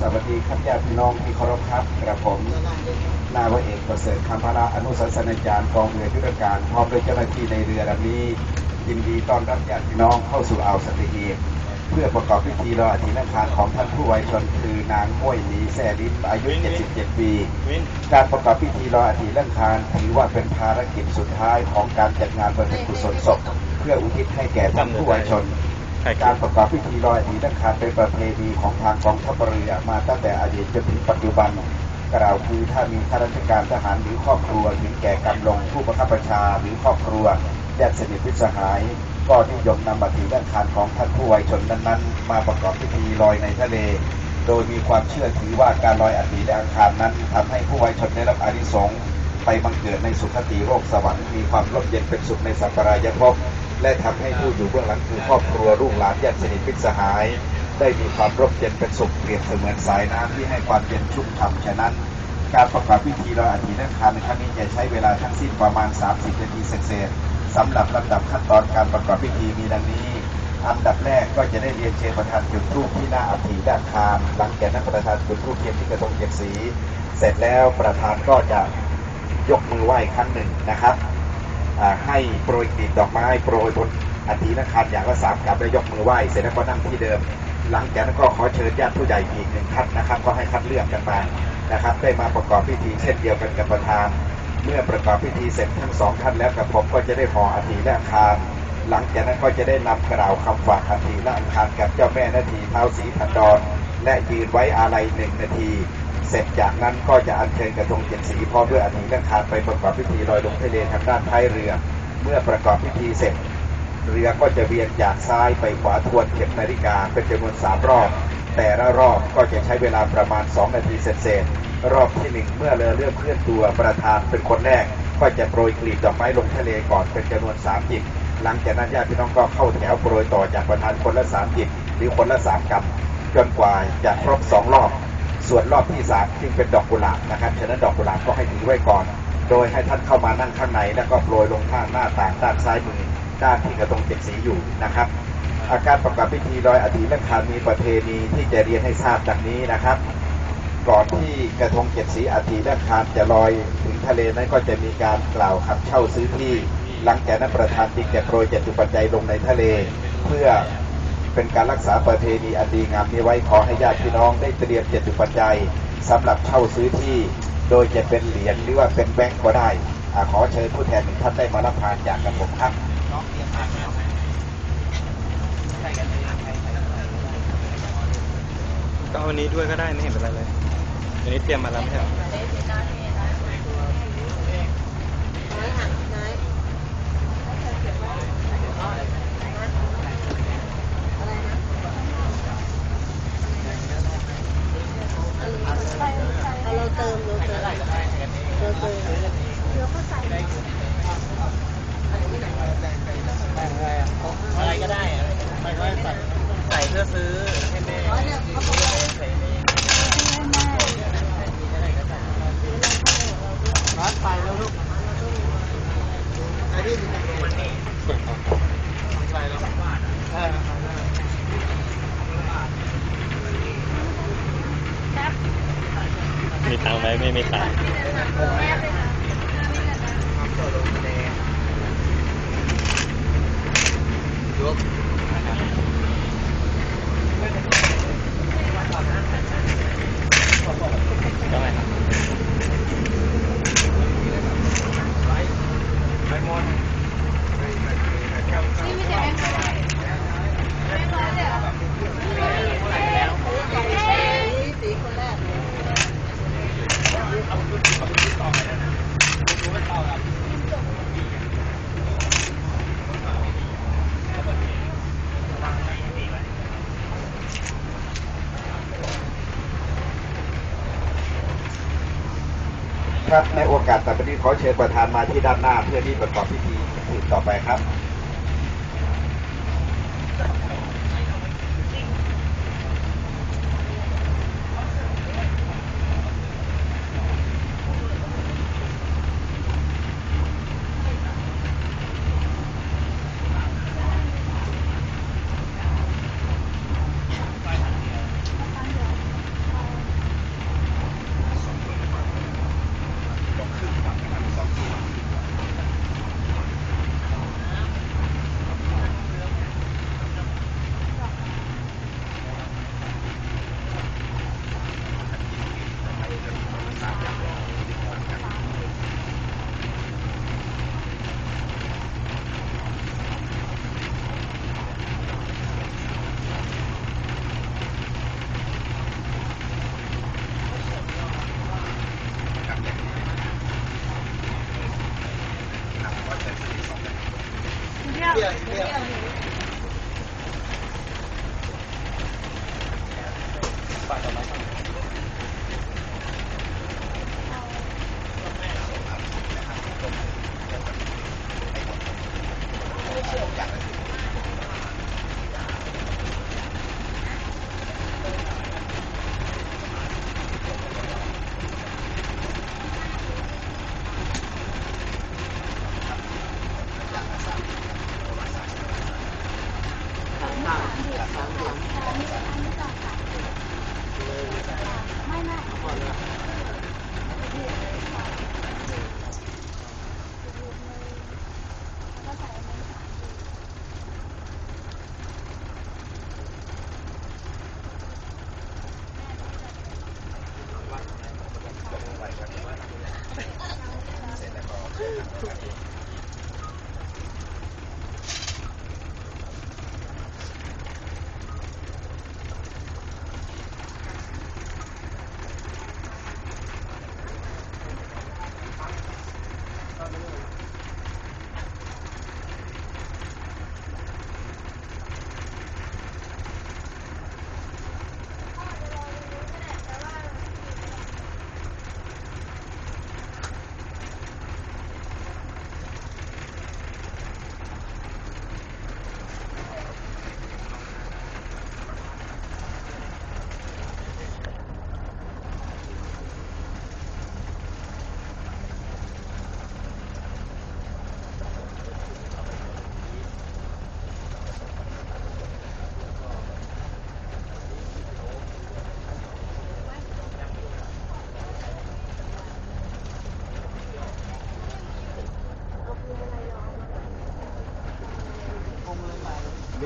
สวัสดีครับญาติพี่น้องที่เคารพครับกระผมนายเอกประเสริฐคำพระอนุสัสนาจารย์กองเรือยุทธการพร้อมด้วยเจ้าหน้าที่ในเรือลำนี้ ยินดีต้อนรับญาติพี่น้องเข้าสู่อ่าวสัตหีบเพื่อประกอบพิธีรออธินาคารของท่านผู้ไวยชนคือนางม้วยหนีแซ่ลิ้นอายุ 77 ปี การประกอบพิธีรออธินาคารถือว่าเป็นภารกิจสุดท้ายของการจัดงานบำเพ็ญกุศลศพ เพื่ออุทิศให้แก่ท่านผู้ไวยชน การประกอบพิธีลอยอดีตขาดเป็นประเพณีของทางกองทัพเรือมาตั้งแต่อดีตจนถึงปัจจุบันกล่าวคือถ้ามีข้าราชการทหารหรือครอบครัวถึงแก่กำลงผู้บังคับบัญชาหรือครอบครัวญาติสนิทพิสหาย ก็นิยมนำบัตรด้านคารของท่านผู้วัยชนนั้นๆ มาประกอบพิธีลอยในทะเล โดยมีความเชื่อถือว่าการลอยอดีตอังคารนั้นทำให้ผู้วัยชนได้รับอานิสงส์ไปบังเกิดในสุคติโลกสวรรค์มีความร่มเย็นเป็นสุขในสัปปรายภพ และทำให้ผู้อยู่เบื้องหลังคือครอบครัวลูกหลานญาติสนิทมิตรสหาย ได้มีความร่มเย็นเป็นสุขเปรียบเสมือนสายน้ำที่ให้ความเย็นชุ่มฉ่ำฉะนั้น การประกอบพิธีลอยอัฐินักคารในครั้งนี้จะใช้เวลาทั้งสิ้นประมาณ 30 นาทีเศษสำหรับลำดับขั้นตอนการประกอบพิธีมีดังนี้อันดับแรกก็จะได้เรียนเชิญประธานจุดธูปที่หน้าอัฐิด้านคารหลังจากนั้นประธานจุดธูปเทียนที่กระทงเจ็ดสี เสร็จแล้วประธานก็จะยกมือไหว้ครั้งหนึ่งนะครับ ให้โปรยกลีบดอกไม้โปรยบนอัฐินาคารอย่างละสามกับแล้ยกมือไหว้เสร็จแล้วก็นั่งที่เดิม หลังจากนั้นก็ขอเชิญญาติผู้ใหญ่อีกหนึ่งท่านนะครับ ก็ให้คัดเลือกกันมานะครับ ได้มาประกอบพิธีเช่นเดียวกันกับประธาน เมื่อประกอบพิธีเสร็จทั้งสองท่านแล้วกับผมก็จะได้ห่ออัฐิและอังคารหลังจากนั้นก็จะได้นำกล่าวคำฝากอัฐิและอังคารกับเจ้าแม่นาทีเท้าสีพันดอนและยืนไว้อาลัยหนึ่งนาที เสร็จจากนั้นก็จะอัญเชิญกระทงเจ็ดสีพร้อมด้วยอัฐิและอังคารไปประกอบพิธีลอยลงทะเลทางด้านท้ายเรือ เมื่อประกอบพิธีเสร็จ เรือก็จะเวียนจากซ้ายไปขวาทวนเข็มนาฬิกาเป็นจำนวนสามรอบ แต่ละรอบก็จะใช้เวลาประมาณ 2 นาทีเศษรอบที่หนึ่งเมื่อเรือเริ่มเคลื่อนตัวประธานเป็นคนแรก ก็จะโปรยกลีบดอกไม้ลงทะเลก่อนเป็นจำนวนสามจิบหลังจากนั้นญาติพี่น้องก็เข้าแถวโปรยต่อจากประธานคนละสามจิบหรือคนละสามกำจนกว่าจะครบสองรอบ ส่วนรอบที่สามจึงเป็นดอกกุหลาบนะครับ ฉะนั้นดอกกุหลาบก็ให้ถือไว้ก่อน โดยให้ท่านเข้ามานั่งข้างในแล้วก็โปรยลงข้างหน้าต่างด้านซ้ายมือด้านที่กระทงเจ็ดสีอยู่นะครับ อาการประกอบพิธีลอยอดีตและคามีประเพณีที่จะเรียนให้ทราบดังนี้นะครับก่อนที่กระทงเจ็ดสีอาทิและคารจะลอยถึงทะเลนั้นก็จะมีการกล่าวคำเช่าซื้อที่ หลังจากนั้นประธานจึงจะโปรยเจ็ดตุปัจจัยลงในทะเล เพื่อ เป็นการรักษาประเพณีอันดีงามนี้ไว้ขอให้ญาติพี่น้องได้เตรียมเจตุปัจจัยสำหรับเช่าซื้อที่ โดยจะเป็นเหรียญหรือว่าเป็นแบงก์ก็ได้อาขอเชิญผู้แทนหนึ่งท่านได้มารับทานจากกับผมครับก็วันนี้ด้วยก็ได้ไม่เห็นเป็นไรเลยอันนี้เตรียมมาแล้วไม่ใช่หรอ เราเติมเราเติมเราเติมเดี๋ยวก็ใส่ อะไรก็ได้อะไม่ค่อยใส่ใส่เพื่อซื้อให้แม่ใส่เองรัดไปแล้วลูกไอ้นี่มันนี่ใส่แล้วเออ มีตังค์ไหมไม่มีตังค์ยกก็ไม่ครับไปหมดนี่ไม่ใช่แบงค์ร้อยแบงค์ร้อยเลยเหรอสีคนแรก ครับในโอกาสต่อไปนี้ขอเชิญประธานมาที่ด้านหน้าเพื่อที่ประกอบพิธีต่อไปครับ Yang ada.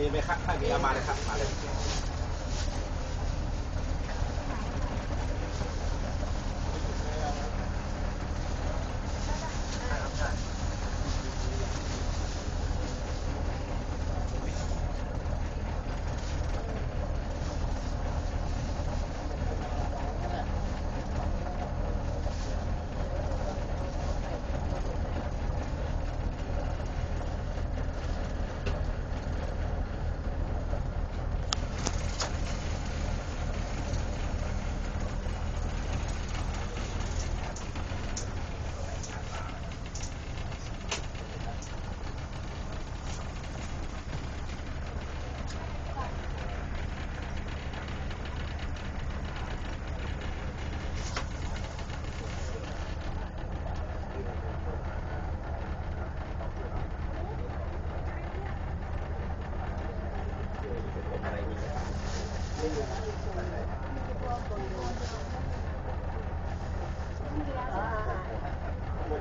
มีไหมครับถ้ามีเอามาเลยครับมาเลย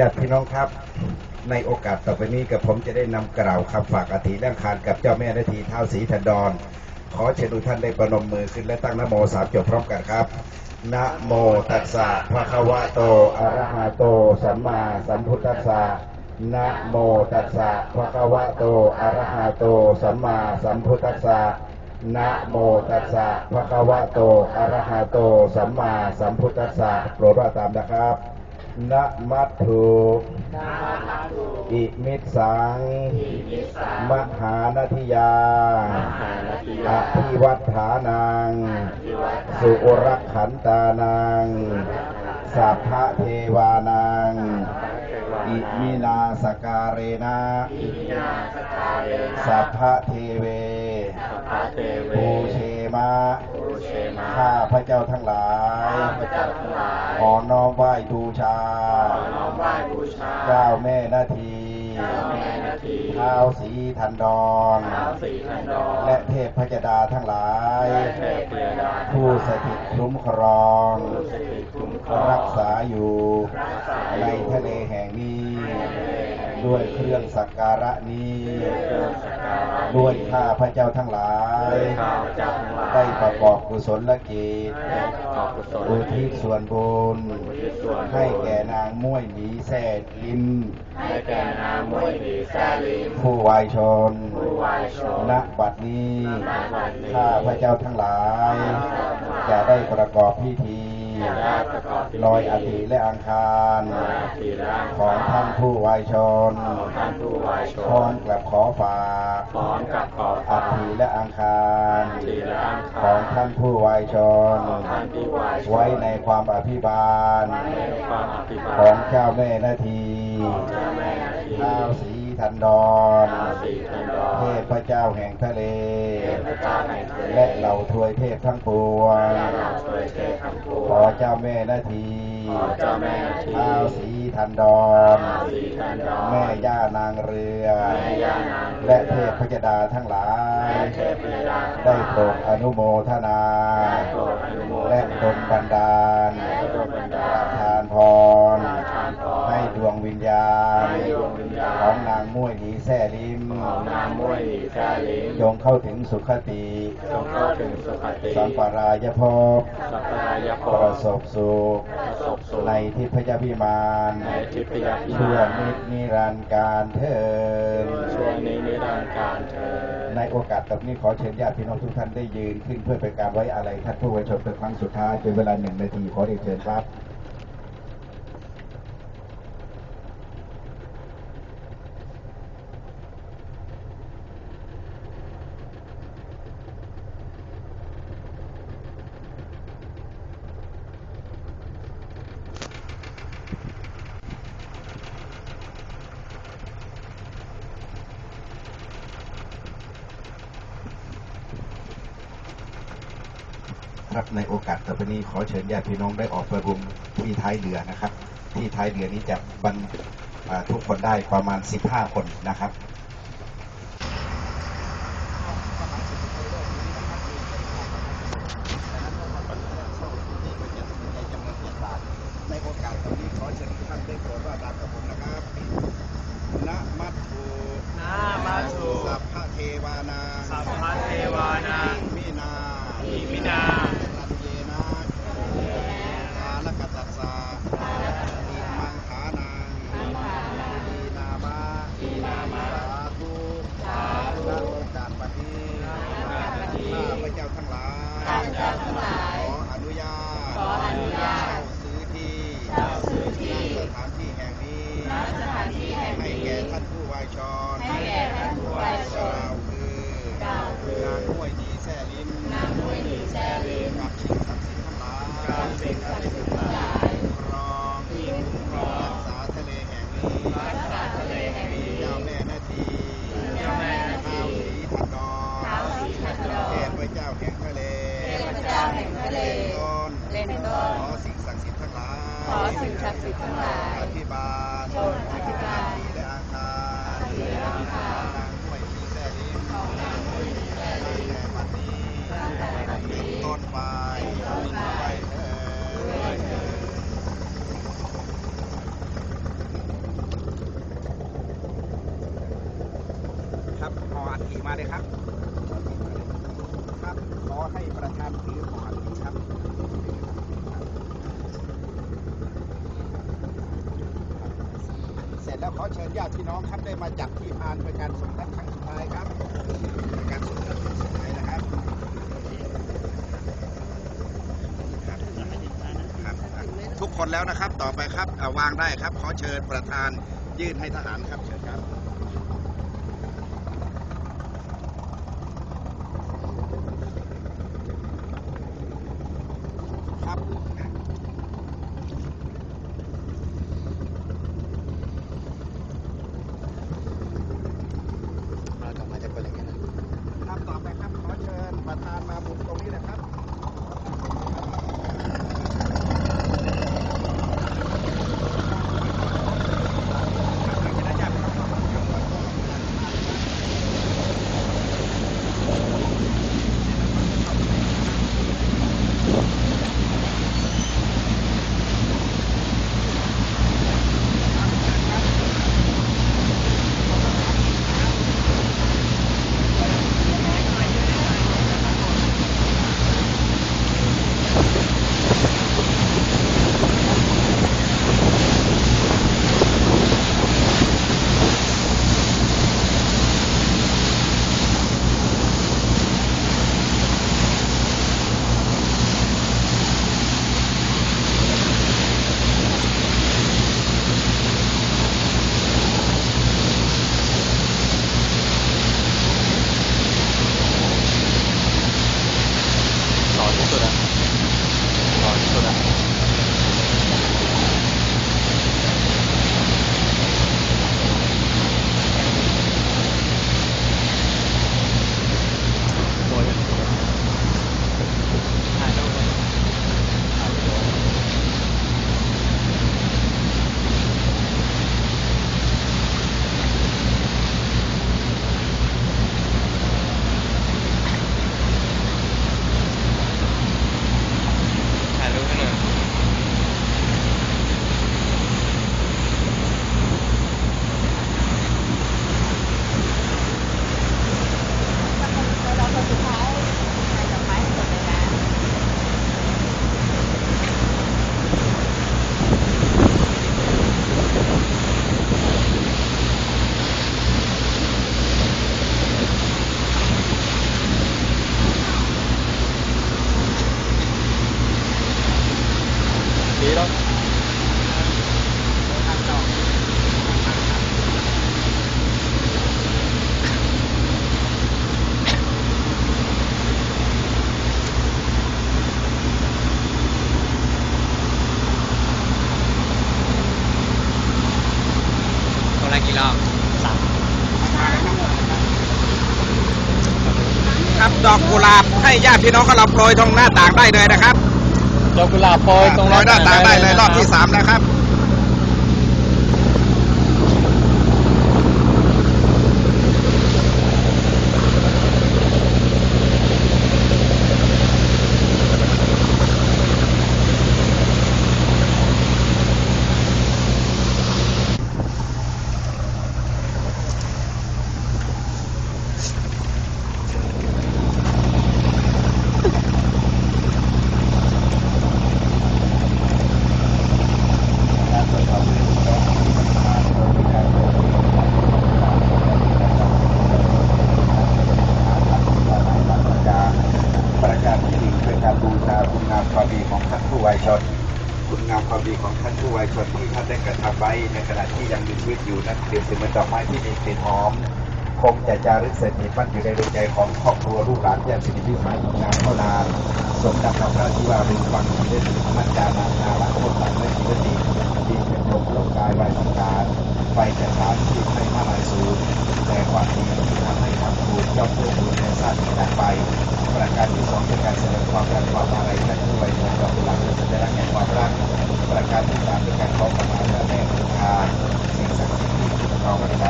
ญาติพี่น้องครับ ในโอกาสต่อไปนี้กับผมจะได้นำกล่าวคำฝากอธิเรื่องคานกับเจ้าแม่นาทีเท้าสีทันดร ขอเชิญทุกท่านได้ประนมมือขึ้นและตั้งนโมสามจบพร้อมกันครับนะโมตัสสะภะคะวะโตอะระหะโต สัมมาสัมพุทธัสสะนะโมตัสสะภะคะวะโตอะระหะโต สัมมาสัมพุทธัสสะนะโมตัสสะภะคะวะโตอะระหะโต สัมมาสัมพุทธัสสะโปรดว่าตามนะครับ นะมัตถุอิมิตสัง มหานาทิยาอภิวัฏฐานัง สุรักขันตานัง สัพพะเทวานัง อิมินาสการเรนะสัพพะเทเวภูเชมะ ข้าพระเจ้าทั้งหลายข้าพเจ้าทั้งหลายขอน้อมไหว้บูชาขอน้อมไหว้บูชาเจ้าแม่นาทีเจ้าแม่นาทีท้าวสีทันดรท้าวสีทันดรและเทพพยดาทั้งหลายและเทพพยดาผู้สถิตคุ้มครองผู้สถิตคุ้มครอง รักษาอยู่รักษาอยู่ในทะเลแห่งนี้ ด้วยเครื่องสักการะนี้เครื่องสักการะด้วยข้าพระเจ้าทั้งหลายด้วยข้าพเจ้าทั้งหลาย ได้ประกอบกุศลกิจได้ประกอบกุศลอุทิศส่วนบุญอุทิศส่วนบุญให้แก่นางม้วยหมีแซ่ลิมให้แก่นางมวยดีแซ่ลิมผู้วายชนผู้วายชนณบัดนี้ณบัดนี้ข้าพระเจ้าทั้งหลาย จะได้ประกอบพิธี จะได้ประกอบพิธีลอยอาทิและอังคารลอยอาทิและอังคารของท่านผู้วายชนของท่านผู้วายชนพร้อมกับขอฝากพร้อมกับขอบอัฟ้าฐิและอังคารอัฐิและอังคารของท่านผู้วายชนของท่านผู้วายชน ไว้ในความอภิบาลในความอภิบาลของเจ้าแม่นาทีของเจ้าแม่นาทีท้าวสีทันดรท้าวสีทันดร เทพเจ้าแห่งทะเลเทพเจ้าแห่งทะเล และเหล่าทวยเทพทั้งปวงและเราช่วยเทพทั้งปวงขอเจ้าแม่นาทีขอเจ้าแม่นาทีท้าวสีทันดรท้าวสีทันดรแม่ย่านางเรือแม่ย่านางเรือ และเทพพยดาทั้งหลายและเทพพยดาทั้งหลาย ได้โปรดอนุโมทนาได้โปรดอนุโมทนาและดลบันดาลและดลบันดาลประทานพรประทานพรให้ดวงวิญญาณให้ดวงวิญญาณ ของนางม้วยหนีแซ่ลิม ของนางมวยดีแซ่ลิมจงเข้าถึงสุขติจงเข้าถึงสุขติ สัมปรายภพสัพพายภปพระสบสุขประสบสุขในทิพยพิมานในทิพยพิชั่วมานนิจนิรันดร์การเทินช่วงนี้นิรันดร์การเธอญในโอกาสแบบนี้ขอเชิญญาติพี่น้องทุกท่านได้ยืนขึ้นเพื่อเป็นการไว้อาลัยท่านผู้วัยชนเป็นครั้งสุดท้ายเป็นเวลาหนึ่งนาทีขอเรียนเชิญครับาศต่อไปนี้ขอเชิญญาติพี่น้องได้ออกไปรุมที่ท้ายเรือนะครับ ที่ท้ายเรือนี้จะบรรทุกคนได้ประมาณ 15 คนนะครับ ในโอกาสตรงนี้ขอเชิญทุกท่านได้โปรดว่าตามกับผมนะครับนะมัตถุ นามาสุ สัพพะเทวานา สัพพะเทวานา มินา อิมินา รันเยนะกาลกัสสสะอิมังขานังอีนามาอีนามาสาธุสาธุณโอกาสบัดนี้ข้าพระเจ้าทั้งหลายข้าพเจ้าทั้งหลายขออนุญาตขออนุญาตเช่าซื้อที่เช่าซื้อที่สถานที่แห่งนี้สถานที่แห่งนี้ให้แก่ท่านผู้วายชนให้แก่ท่านผู้วายชนเราคือเราคือนางม้วยดีแซ่ลิ้มนางม้วยดีแซ่ลิ้มกับสิ่งศักดิ์สิทธิ์ทั้งหลายกับสิ่งศักดิ์สิทธิ์ทั้งหลายครองที่คุ้มครองรักษาทะเลแห่งนี้รักษาทะเลแห่งนี้เจ้าแม่นาทีเจ้าแม่นาทีท้าวสีทันดรเทพเจ้าแห่งทะเลเทพเจ้าแห่งทะเลเล่นต้นขอสิ่งศักดิ์สิทธิ์ทั้งหลายขอ สิ่งศักดิ์สิทธิ์ทั้งหลายอธิบาลอธิบาลและอาคารและอาคารนางห้วยมีแซ่ลิ้มนางห้วยมีแซ่ลิ้มตั้งแต่บัดนี้ตั้งแต่บัดนี้ต้นไปต้นไปเถิด ครับหออัฐิมาเลยครับครับ ขอให้ประธานถือหออัฐิครับ เสร็จแล้วขอเชิญญาติพี่น้องครับได้มาจับที่พานเป็นการสมทัศน์ครั้งสุดท้ายครับเป็นการสมทัศน์ครั้งสุดท้ายนะครับครับครับครับทุก คนแล้วนะครับ ต่อไปครับาวางได้ครับ ขอเชิญประธานยื่นให้ทหารครับเชิญ ให้ญาติพี่น้องของเราโปรยตรงหน้าต่างได้เลยนะครับดอกกุหลาบโปรยตรงโปรยหน้าต่างได้เลยรอบที่สามแล้วครับ ที่หนึ่งเป็นกาบูชาคุณงามความดีของท่านผู้วายชน คุณงามความดีของท่านผู้วายชนที่ท่านได้กระทำไว้ในขณะที่ยังมีชีวิตอยู่นั้นเปรียบเสมือนดอกไม้ที่มีกลิ่นหอมคงจะจารึกเสถิตมั่นอยู่ในดวงใจของครอบครัวลูกหลานญาติสิริพิสัยงานเท่านานสมดังคำพระที่ว่าเป็นฟังที่ได้ถึงมัจจานานาละโคตรตังและชีวิตดีดีเป็นลมโลกกายวายสังการ ไปแต่สารที่ไม่มาลายสูงแต่ความดีที่ทำให้ทำบุญเจ้าเพื่อบุญในชาติจากไป ประการที่สองเป็นการแสดงความรักความอะไรท่านผู้ไว้ชนดอกกุหลาบเป็นสัญลักษณ์แห่งความรัก ประการที่สามเป็นการขอขมาพระแม่คงคาสิ่งศักดิ์สิทธิ์ที่เราทะเลที่ทำให้ทั้งสิ่งนครเป็นต้นที่ญาติพี่น้อ